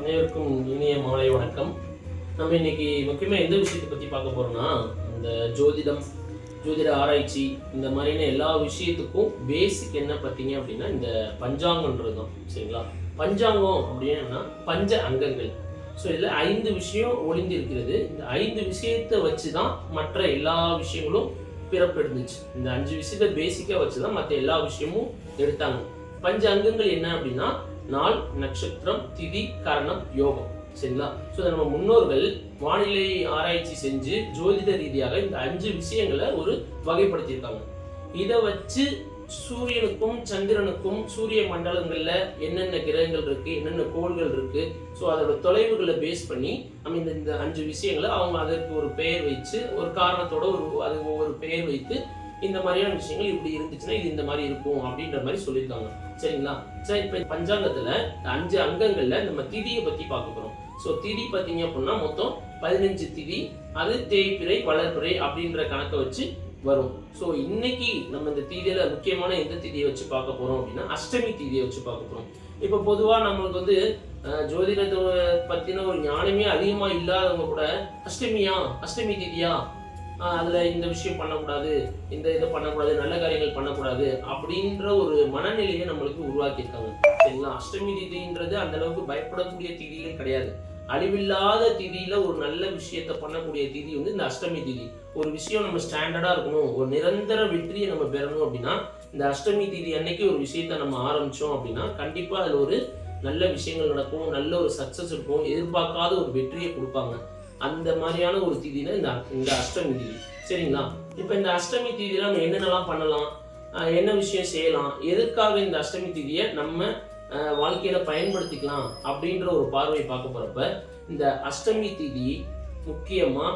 அனைவருக்கும் இனிய மாலை வணக்கம். நம்ம இன்னைக்கு முக்கியமாக எந்த விஷயத்தை பற்றி பார்க்க போகிறோம்னா இந்த ஜோதிடம் ஜோதிட ஆராய்ச்சி இந்த மாதிரியான எல்லா விஷயத்துக்கும் பேசிக் என்ன பார்த்தீங்க அப்படின்னா இந்த பஞ்சாங்கன்றது தான். சரிங்களா? பஞ்சாங்கம் அப்படின்னா பஞ்ச அங்கங்கள். ஸோ இதில் ஐந்து விஷயம் ஒளிந்து இருக்கிறது இந்த ஐந்து விஷயத்தை வச்சு தான் மற்ற எல்லா விஷயங்களும் பிறப்பெடுந்துச்சு இந்த அஞ்சு விஷயத்தை பேசிக்காக வச்சு தான் மற்ற எல்லா விஷயமும் எடுத்தாங்க. பஞ்ச அங்கங்கள் என்ன அப்படின்னா நாள் நட்சத்திரம் திதி கரணம் யோகம். சரிங்களா? ஸோ நம்ம முன்னோர்கள் வானிலை ஆராய்ச்சி செஞ்சு ஜோதிட ரீதியாக இந்த அஞ்சு விஷயங்களை ஒரு வகைப்படுத்தியிருக்காங்க. இதை வச்சு சூரியனுக்கும் சந்திரனுக்கும் சூரிய மண்டலங்கள்ல என்னென்ன கிரகங்கள் இருக்கு என்னென்ன கோள்கள் இருக்கு ஸோ அதோட தொலைவுகளை பேஸ் பண்ணி நம்ம இந்த இந்த அஞ்சு விஷயங்களை அவங்க அதற்கு ஒரு பெயர் வச்சு ஒரு காரணத்தோட ஒரு அது ஒவ்வொரு பெயர் வைத்து இந்த மாதிரியான விஷயங்கள் இப்படி இருந்துச்சுன்னா இது இந்த மாதிரி இருக்கும் அப்படின்ற மாதிரி சொல்லியிருக்காங்க. சரிங்களா? சரி இப்போ பஞ்சாங்கத்தில் அஞ்சு அங்கங்களில் நம்ம திதியை பத்தி பார்க்க போகிறோம் ஸோ திதி பார்த்தீங்க அப்படின்னா மொத்தம் பதினஞ்சு திதி அது தேய்பிறை வளர்பிறை அப்படின்ற கணக்கை வச்சு வரும். ஸோ இன்னைக்கு நம்ம இந்த தீதியில முக்கியமான எந்த தீதியை வச்சு பார்க்க போறோம் அப்படின்னா அஷ்டமி தீதியை வச்சு பார்க்க போறோம். இப்போ பொதுவாக நம்மளுக்கு வந்து ஜோதிடத்தை பத்தின ஒரு ஞானமே அதிகமா இல்லாதவங்க கூட அஷ்டமியா? அஷ்டமி தீதியா? அதில் இந்த விஷயம் பண்ணக்கூடாது இந்த இதை பண்ணக்கூடாது நல்ல காரியங்கள் பண்ணக்கூடாது அப்படின்ற ஒரு மனநிலையை நம்மளுக்கு உருவாக்கியிருக்காங்க. சரிங்களா? அஷ்டமி திதின்றது அந்த அளவுக்கு பயப்படக்கூடிய திதிகள் கிடையாது. அழிவில்லாத திதியில ஒரு நல்ல விஷயத்த பண்ணக்கூடிய திதி வந்து இந்த அஷ்டமி திதி. ஒரு விஷயம் நம்ம ஸ்டாண்டர்டா இருக்கணும் ஒரு நிரந்தர வெற்றியை நம்ம பெறணும் அப்படின்னா இந்த அஷ்டமி திதி அன்னைக்கு ஒரு விஷயத்த நம்ம ஆரம்பிச்சோம் அப்படின்னா கண்டிப்பா அதுல ஒரு நல்ல விஷயங்கள் நடக்கும் நல்ல ஒரு சக்சஸ் இருக்கும் எதிர்பார்க்காத ஒரு வெற்றியை கொடுப்பாங்க. அந்த மாதிரியான ஒரு திதினா இந்த இந்த அஷ்டமி திதி. சரிங்களா? இப்போ இந்த அஷ்டமி திதியில நம்ம என்னென்னலாம் பண்ணலாம்? என்ன விஷயம் செய்யலாம்? எதற்காக இந்த அஷ்டமி திதியை நம்ம வாழ்க்கையில் வாழ்க்கையில பயன்படுத்திக்கலாம் அப்படின்ற ஒரு பார்வை பார்க்க போறப்ப இந்த அஷ்டமி திதி முக்கியமா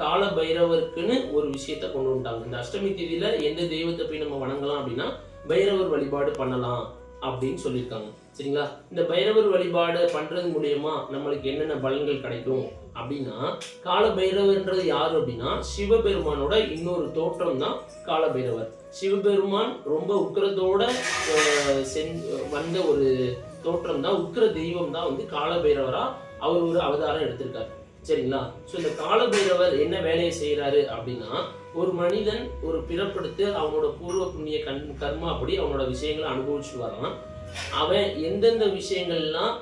கால பைரவருக்குன்னு ஒரு விஷயத்த கொண்டு வந்துட்டாங்க. இந்த அஷ்டமி திதியில எந்த தெய்வத்தை போய் நம்ம வணங்கலாம் அப்படின்னா பைரவர் வழிபாடு பண்ணலாம். அப்படின்னு சொல்லியிருக்காங்க. சரிங்களா? இந்த பைரவர் வழிபாடு பண்ணுறது மூலியமா நம்மளுக்கு என்னென்ன பலன்கள் கிடைக்கும் அப்படின்னா கால பைரவர்ன்றது அப்படின்னா சிவபெருமானோட இன்னொரு தோற்றம் தான் கால பைரவர் சிவபெருமான் ரொம்ப உக்கிரத்தோட சென்- வந்த ஒரு தோற்றம் தான் உக்கிர தெய்வம் தான் வந்து கால பைரவரா அவர் ஒரு அவதாரம் எடுத்திருக்காரு. சரிங்களா? ஸோ இந்த கால பைரவர் என்ன வேலையை செய்கிறாரு அப்படின்னா ஒரு மனிதன் ஒரு பிறப்படுத்து அவனோட பூர்வ புண்ணிய கண் கர்மா அப்படி அவனோட விஷயங்களை அனுபவிச்சு வரான் அவன் எந்தெந்த விஷயங்கள்லாம்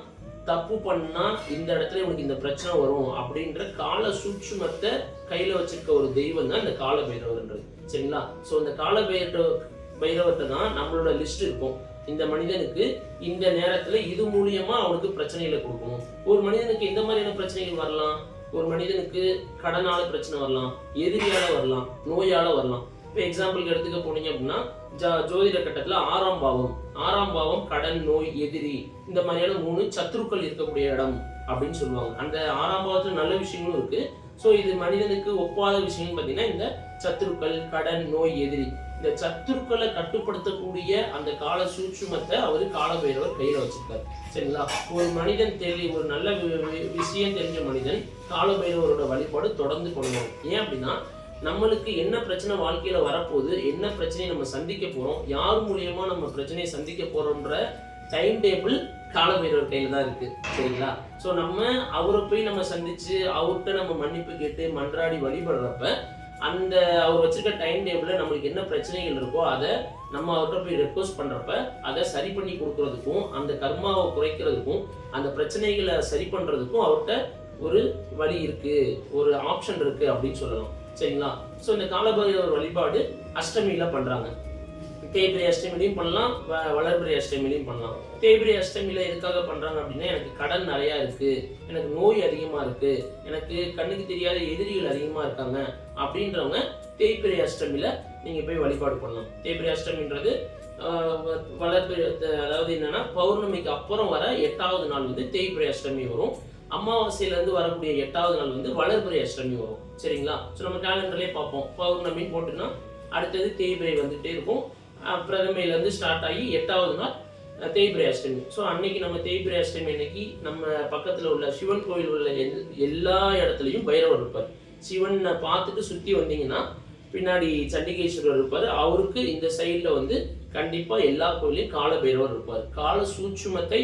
தப்பு பண்ணா இந்த இடத்துல இவனுக்கு இந்த பிரச்சனை வரும் அப்படின்ற கால சூட்சுமத்தை கையில வச்சிருக்க ஒரு தெய்வம் தான் இந்த கால பைரவர்ன்றது. சரிங்களா? ஸோ இந்த கால பைரவ பைரவர்கிட்ட தான் நம்மளோட லிஸ்ட் இருக்கும். இந்த மனிதனுக்கு இந்த நேரத்துல இது மூலியமா அவனுக்கு பிரச்சனைகளை கொடுக்கணும். ஒரு மனிதனுக்கு எந்த மாதிரியான பிரச்சனைகள் வரலாம்? ஒரு மனிதனுக்கு கடனால பிரச்சனை வரலாம் எதிரியால வரலாம் நோயால வரலாம். இப்போ எக்ஸாம்பிளுக்கு எடுத்துக்க போனீங்க அப்படின்னா ஜா- ஜோதிட கட்டத்தில் ஆறாம் பாவம். ஆறாம் பாவம் கடன் நோய் எதிரி. இந்த மாதிரியான மூணு சத்துருக்கள் இருக்கக்கூடிய இடம் அப்படின்னு சொல்லுவாங்க. அந்த ஆறாம் பாவத்தில் நல்ல விஷயங்களும் இருக்கு. ஸோ இது மனிதனுக்கு ஒப்பாத விஷயம்னு பார்த்தீங்கன்னா இந்த சத்துருக்கள் கடன் நோய் எதிரி. இந்த சத்துருக்களை கட்டுப்படுத்தக்கூடிய அந்த கால சூட்சுமத்தை அவர் காலபைரவர் கையில் வச்சிருக்காரு. சரிங்களா? ஒரு மனிதன் தெரி ஒரு நல்ல வி- விஷயம் தெரிஞ்ச மனிதன் காலபைரவரோட வழிபாடு தொடர்ந்து கொள்ளணும் ஏன் அப்படின்னா நம்மளுக்கு என்ன பிரச்சனை வாழ்க்கையில வரப்போகுது என்ன பிரச்சனையை நம்ம சந்திக்க போறோம் யார் மூலியமா நம்ம பிரச்சனையை சந்திக்க போறோம்ன்ற டைம் டேபிள் காலபைரவர் கையில் தான் இருக்கு. சரிங்களா? ஸோ நம்ம அவரை போய் நம்ம சந்திச்சு அவர்கிட்ட நம்ம மன்னிப்பு கேட்டு மன்றாடி வழிபடுறப்ப அந்த அவர் வச்சிருக்க டைம் டேபிளில் நம்மளுக்கு என்ன பிரச்சனைகள் இருக்கோ அதை நம்ம அவர்கிட்ட போய் ரெக்வஸ்ட் பண்ணுறப்ப அதை சரி பண்ணி கொடுக்கறதுக்கும் அந்த கர்மாவை குறைக்கிறதுக்கும் அந்த பிரச்சனைகளை சரி பண்ணுறதுக்கும் அவர்கிட்ட ஒரு வழி இருக்குது ஒரு ஆப்ஷன் இருக்குது அப்படின்னு சொல்லலாம். சரிங்களா? ஸோ இந்த காலபைரவர் வழிபாடு அஷ்டமியில் பண்ணுறாங்க தேய்பிரி அஷ்டமிலையும் பண்ணலாம் வ- அஷ்டமிலையும் பண்ணலாம். தேய்பிரி அஷ்டமியில் எதுக்காக பண்ணுறாங்க அப்படின்னா எனக்கு கடன் நிறையா இருக்குது எனக்கு நோய் அதிகமாக இருக்குது எனக்கு கண்ணுக்கு தெரியாத எதிரிகள் அதிகமாக இருக்காங்க அப்படின்றவங்க தேய்பிரை அஷ்டமியில் நீங்கள் போய் வழிபாடு பண்ணலாம் தேய்பிரை அஷ்டமின்றது வளர்ப்பு வ- அதாவது என்னன்னா பௌர்ணமிக்கு அப்புறம் வர எட்டாவது நாள் வந்து தேய்பிரை அஷ்டமி வரும். அமாவாசையிலேருந்து வரக்கூடிய எட்டாவது நாள் வந்து வளர்பிறை அஷ்டமி வரும். சரிங்களா? ஸோ நம்ம கேலண்டர்லேயே பார்ப்போம். பௌர்ணமின்னு போட்டுன்னா அடுத்தது தேய்பிரை வந்துகிட்டே இருக்கும். பிரதமையிலேருந்து இருந்து ஸ்டார்ட் ஆகி எட்டாவது நாள் தேய்பிரை அஷ்டமி. ஸோ அன்னைக்கு நம்ம தேய்பிரை அஷ்டமி அன்னைக்கு நம்ம பக்கத்தில் உள்ள சிவன் கோயில் உள்ள எல்- எல்லா இடத்துலையும் பைரவர் இருப்பார். சிவனை பார்த்துட்டு சுத்தி வந்தீங்கன்னா பின்னாடி சண்டிகேஸ்வரர் இருப்பார். அவருக்கு இந்த சைடில் வந்து கண்டிப்பா எல்லா கோயிலையும் கால பைரவர் இருப்பார். கால சூட்சுமத்தை